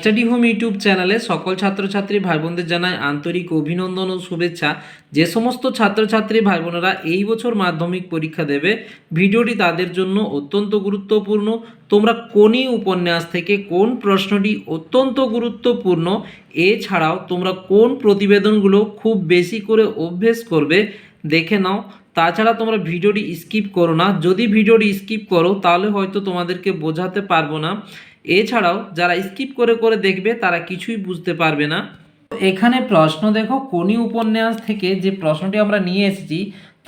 Study home YouTube চ্যানেলে সকল ছাত্রছাত্রী ভাই বোনদের জানায় আন্তরিক অভিনন্দন ও শুভেচ্ছা। যে সমস্ত ছাত্রছাত্রী ভাই বোনেরা এই বছর মাধ্যমিক পরীক্ষা দেবে, ভিডিওটি তাদের জন্য অত্যন্ত গুরুত্বপূর্ণ। তোমরা কোনই উপন্যাস থেকে কোন প্রশ্নটি অত্যন্ত গুরুত্বপূর্ণ, এছাড়াও তোমরা কোন প্রতিবেদনগুলো খুব বেশি করে অভ্যেস করবে, দেখে নাও। তাছাড়া তোমরা ভিডিওটি স্কিপ করো না। যদি ভিডিওটি স্কিপ করো, তাহলে হয়তো তোমাদেরকে বোঝাতে পারব না। এছাড়াও যারা স্কিপ করে করে দেখবে, তারা কিছুই বুঝতে পারবে না। এখানে প্রশ্ন দেখো কোনি উপন্যাস থেকে যে প্রশ্নটি আমরা নিয়ে এসেছি,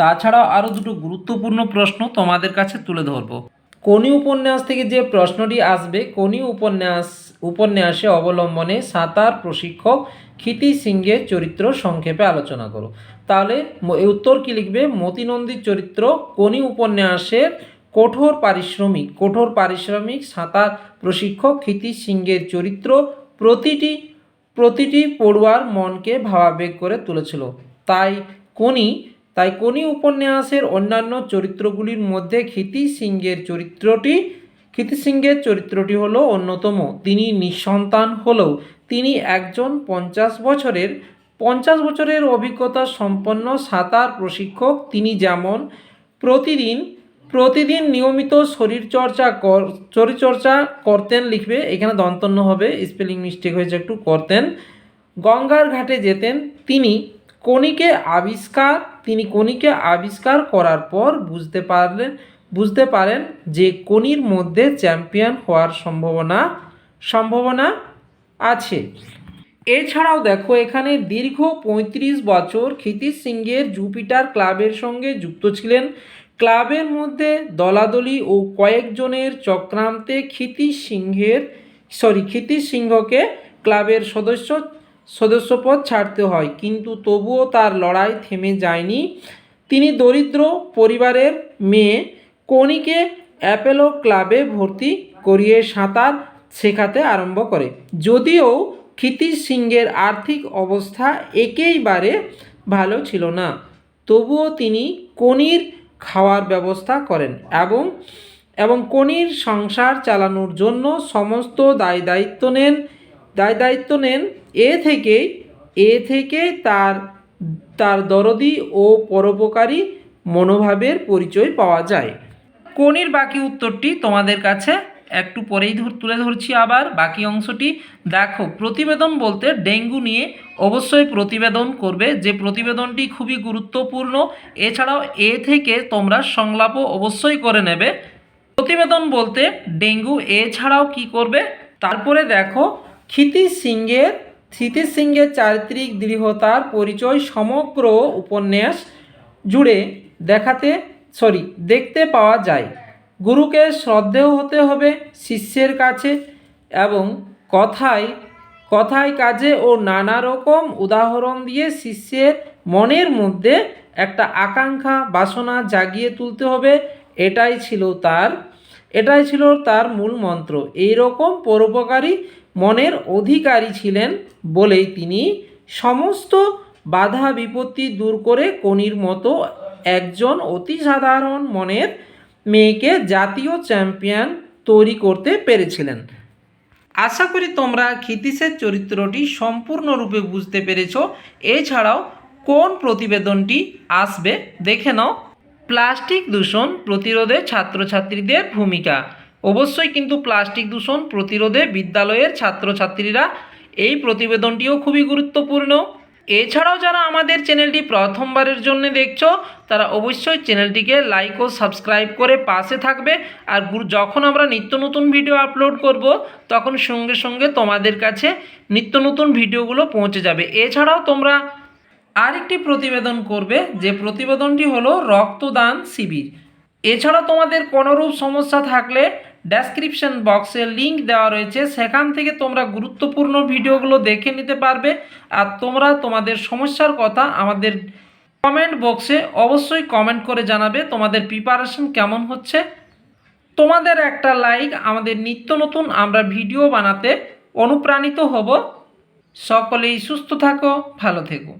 তাছাড়াও আরও দুটো গুরুত্বপূর্ণ প্রশ্ন তোমাদের কাছে তুলে ধরবো। কোনি উপন্যাস থেকে যে প্রশ্নটি আসবে কোনি উপন্যাস, উপন্যাসে অবলম্বনে সাঁতার প্রশিক্ষক ক্ষিতি সিংহের চরিত্র সংক্ষেপে আলোচনা করো। তাহলে উত্তর কি লিখবে? মতিনন্দীর চরিত্র কোনি উপন্যাসের কঠোর পারিশ্রমিক কঠোর পারিশ্রমিক সাঁতার প্রশিক্ষক ক্ষিতি সিংহের চরিত্র প্রতিটি প্রতিটি পড়ুয়ার মনকে ভাবাবেগ করে তুলেছিল। তাই কোনি তাই কোনি উপন্যাসের অন্যান্য চরিত্রগুলির মধ্যে ক্ষিতি সিংহের চরিত্রটি, ক্ষিতি সিংহের চরিত্রটি হলো অন্যতম। তিনি নিঃসন্তান হলেও তিনি একজন পঞ্চাশ বছরের পঞ্চাশ বছরের অভিজ্ঞতা সম্পন্ন সাঁতার প্রশিক্ষক। তিনি যেমন প্রতিদিন প্রতিদিন নিয়মিত শরীরচর্চা কর, শরীরচর্চা করতেন লিখবে, এখানে দন্তন্য হবে, স্পেলিং মিস্টেক হয়েছে, একটু করতেন। গঙ্গার ঘাটে যেতেন, তিনি কণিকে আবিষ্কার, তিনি কণিকে আবিষ্কার করার পর বুঝতে পারলেন, বুঝতে পারেন যে কণির মধ্যে চ্যাম্পিয়ন হওয়ার সম্ভাবনা সম্ভাবনা আছে। এছাড়াও দেখো, এখানে দীর্ঘ পঁয়ত্রিশ বছর ক্ষিতি সিংহের জুপিটার ক্লাবের সঙ্গে যুক্ত ছিলেন। ক্লাবের মধ্যে দলাদলি ও কয়েকজনের চক্রান্তে ক্ষিতি সিংহের সরি ক্ষিতি সিংহকে ক্লাবের সদস্য, সদস্যপদ ছাড়তে হয়। কিন্তু তবুও তার লড়াই থেমে যায়নি। তিনি দরিদ্র পরিবারের মেয়ে কণিকে অ্যাপেলো ক্লাবে ভর্তি করিয়ে সাঁতার শেখাতে আরম্ভ করে। যদিও ক্ষিতি সিংহের আর্থিক অবস্থা একেইবারে ভালো ছিল না। তবুও তিনি কনির খাওয়ার ব্যবস্থা করেন এবং এবং কনির সংসার চালানোর জন্য সমস্ত দায় দায়িত্ব নেন, দায় দায়িত্ব নেন এ থেকেই, এ থেকে তার তার দরদি ও পরোপকারী মনোভাবের পরিচয় পাওয়া যায়। কনির বাকি উত্তরটি তোমাদের কাছে একটু পরেই তুলে ধরছি আবার, বাকি অংশটি। দেখো, প্রতিবেদন বলতে ডেঙ্গু নিয়ে অবশ্যই প্রতিবেদন করবে। যে প্রতিবেদনটি খুবই গুরুত্বপূর্ণ, এছাড়াও এ থেকে তোমরা সংলাপও অবশ্যই করে নেবে। প্রতিবেদন বলতে ডেঙ্গু, এছাড়াও কি করবে? তারপরে দেখো, ক্ষিতি সিংহের ক্ষিতি সিংহের চারিত্রিক দৃঢ়তার পরিচয় সমগ্র উপন্যাস জুড়ে দেখাতে সরি দেখতে পাওয়া যায়। গুরুকে শ্রদ্ধেয় হতে হবে শিষ্যের কাছে এবং কথায় কথায় কাজে ও নানা রকম উদাহরণ দিয়ে শিষ্যের মনের মধ্যে একটা আকাঙ্ক্ষা, বাসনা জাগিয়ে তুলতে হবে। এটাই ছিল তার, এটাই ছিল তার মূল মন্ত্র। এই রকম পরোপকারী মনের অধিকারী ছিলেন বলেই তিনি সমস্ত বাধা বিপত্তি দূর করে কনির মতো একজন অতি সাধারণ মনের মেয়েকে জাতীয় চ্যাম্পিয়ন তৈরি করতে পেরেছিলেন। আশা করি তোমরা ক্ষিতিশের চরিত্রটি সম্পূর্ণরূপে বুঝতে পেরেছ। এছাড়াও কোন প্রতিবেদনটি আসবে দেখে নাও। প্লাস্টিক দূষণ প্রতিরোধে ছাত্রছাত্রীদের ভূমিকা। অবশ্যই কিন্তু প্লাস্টিক দূষণ প্রতিরোধে বিদ্যালয়ের ছাত্রছাত্রীরা এই প্রতিবেদনটিও খুবই গুরুত্বপূর্ণ। এছাড়াও যারা আমাদের চ্যানেলটি প্রথমবারের জন্য দেখছ, তারা অবশ্যই চ্যানেলটিকে লাইক ও সাবস্ক্রাইব করে পাশে থাকবে। আর যখন আমরা নিত্য নতুন ভিডিও আপলোড করব, তখন সঙ্গে সঙ্গে তোমাদের কাছে নিত্য নতুন ভিডিওগুলো পৌঁছে যাবে। এছাড়াও তোমরা আরেকটি প্রতিবেদন করবে, যে প্রতিবেদনটি হলো রক্তদান শিবির। এছাড়া তোমাদের কোনোরূপ সমস্যা থাকলে ডেসক্রিপশন বক্সে লিংক দেওয়া রয়েছে। সেখান থেকে তোমরা গুরুত্বপূর্ণ ভিডিওগুলো দেখে নিতে পারবে। আর তোমরা তোমাদের সমস্যার কথা আমাদের কমেন্ট বক্সে অবশ্যই কমেন্ট করে জানাবে। তোমাদের প্রিপারেশন কেমন হচ্ছে? তোমাদের একটা লাইক আমাদের নিত্য নতুন আমরা ভিডিও বানাতে অনুপ্রাণিত হব। সকলেই সুস্থ থাকো, ভালো থেকো।